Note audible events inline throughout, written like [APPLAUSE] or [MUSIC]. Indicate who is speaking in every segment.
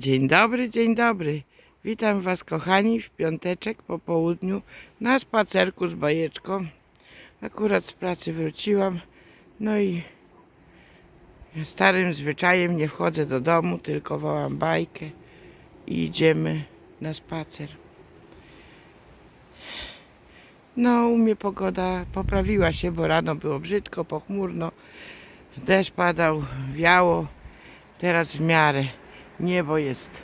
Speaker 1: Dzień dobry, dzień dobry. Witam Was, kochani, w piąteczek po południu na spacerku z bajeczką. Akurat z pracy wróciłam, no i starym zwyczajem nie wchodzę do domu, tylko wołam bajkę i idziemy na spacer. No, u mnie pogoda poprawiła się, bo rano było brzydko, pochmurno, deszcz padał, wiało. Teraz w miarę niebo jest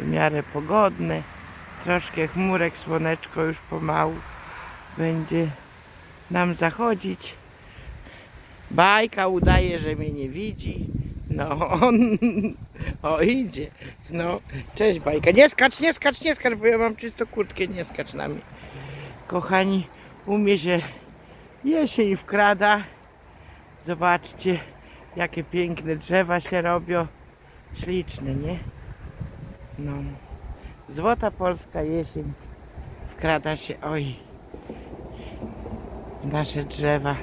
Speaker 1: w miarę pogodne. Troszkę chmurek, słoneczko już pomału będzie nam zachodzić. Bajka udaje, że mnie nie widzi. No, on [LAUGHS] o idzie. No, cześć bajka. Nie skacz, nie skacz, nie skacz, bo ja mam czysto kurtkę, nie skacz na mnie. Kochani, u mnie się jesień wkrada. Zobaczcie, jakie piękne drzewa się robią. Śliczne, nie? No. Złota polska jesień wkrada się, oj, w nasze drzewa.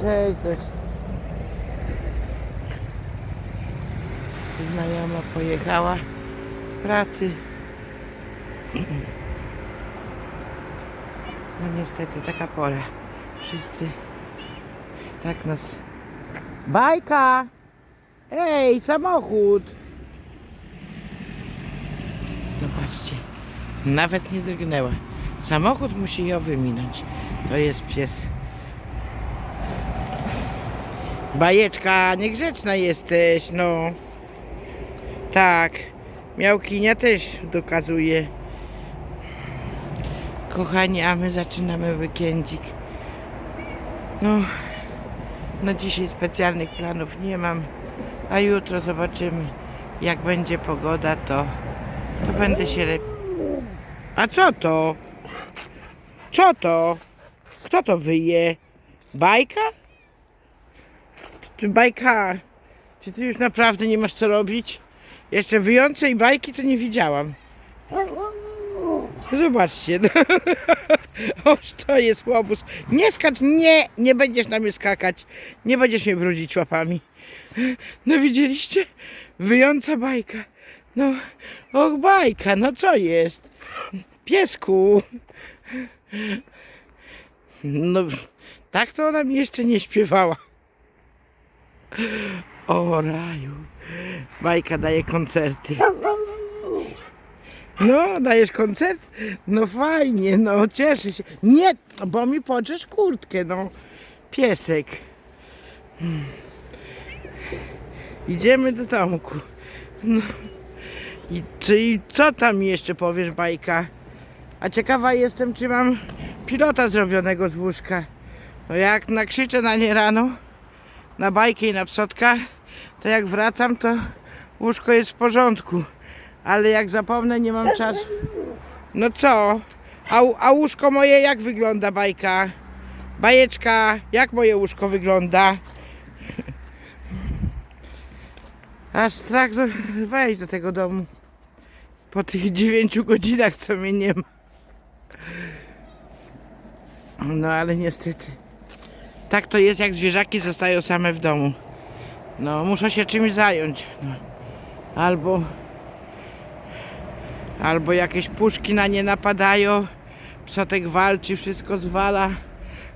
Speaker 1: Cześć, coś. Znajoma pojechała z pracy. No niestety taka pora. Wszyscy tak nas... Bajka! Ej, samochód! No patrzcie, nawet nie drgnęła. Samochód musi ją wyminąć. To jest pies. Bajeczka, niegrzeczna jesteś, no. Tak, miałkinia też dokazuje. Kochani, a my zaczynamy weekendzik. No, na dzisiaj specjalnych planów nie mam, a jutro zobaczymy, jak będzie pogoda, to, to będę się lepiej. A co to? Co to? Kto to wyje? Bajka? Czy ty bajka? Czy ty już naprawdę nie masz co robić? Jeszcze wyjącej bajki to nie widziałam. Zobaczcie. No. [LAUGHS] Oż to jest łobuz. Nie skacz, nie, nie będziesz na mnie skakać. Nie będziesz mnie brudzić łapami. No widzieliście? Wyjąca bajka. No, och bajka, no co jest? Piesku. No, tak to ona mi jeszcze nie śpiewała. O raju. Bajka daje koncerty. No, dajesz koncert? No fajnie, no cieszę się. Nie, bo mi poczesz kurtkę, no. Piesek. Hmm. Idziemy do domku. No. I czy, co tam jeszcze powiesz, bajka? A ciekawa jestem, czy mam pilota zrobionego z łóżka. No jak nakrzyczę na nie rano, na bajkę i na psotka, to jak wracam, to łóżko jest w porządku. Ale jak zapomnę, nie mam czasu. No co? A, a łóżko moje jak wygląda, bajka? Bajeczka, jak moje łóżko wygląda? [LAUGHS] Aż strach wejść do tego domu. Po tych 9 godzinach, co mnie nie ma. No ale niestety. Tak to jest, jak zwierzaki zostają same w domu. No, muszę się czymś zająć. No. Albo albo jakieś puszki na nie napadają, psotek walczy, wszystko zwala,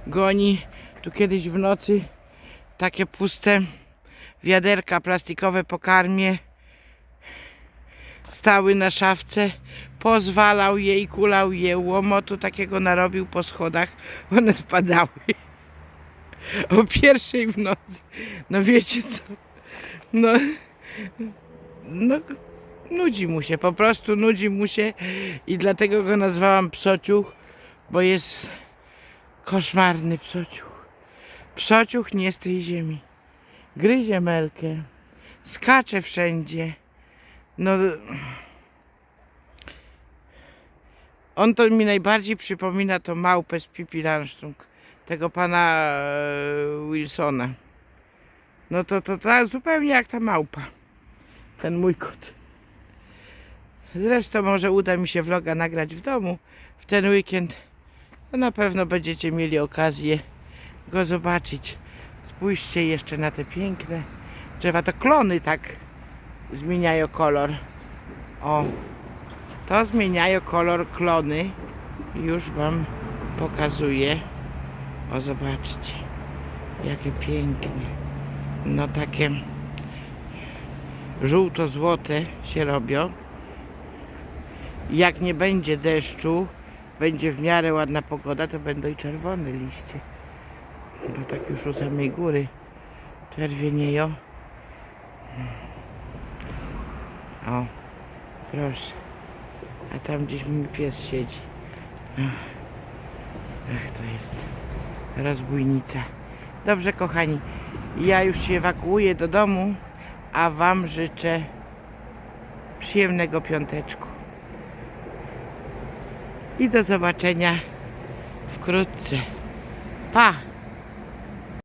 Speaker 1: goni. Tu kiedyś w nocy takie puste wiaderka plastikowe po karmie stały na szafce, pozwalał je i kulał je, łomotu takiego narobił po schodach, one spadały o pierwszej w nocy. No wiecie co? No, no nudzi mu się, po prostu nudzi mu się i dlatego go nazwałam psociuch, bo jest koszmarny psociuch. Psociuch nie z tej ziemi. Gryzie melkę, skacze wszędzie. No, on to mi najbardziej przypomina to małpę z Pippi Langstrump, tego pana e, Wilsona. No to, to tak zupełnie jak ta małpa, ten mój kot. Zresztą może uda mi się vloga nagrać w domu w ten weekend. To na pewno będziecie mieli okazję go zobaczyć. Spójrzcie jeszcze na te piękne drzewa, to klony tak zmieniają kolor. O, to zmieniają kolor klony. Już Wam pokazuję. O, zobaczcie, jakie pięknie. No takie żółto-złote się robią. Jak nie będzie deszczu, będzie w miarę ładna pogoda, to będą i czerwone liście. Bo tak już u samej góry czerwienieją. O, proszę. A tam gdzieś mój pies siedzi. Ach, to jest rozbójnica. Dobrze, kochani. Ja już się ewakuuję do domu, a Wam życzę przyjemnego piąteczku. I do zobaczenia wkrótce. Pa!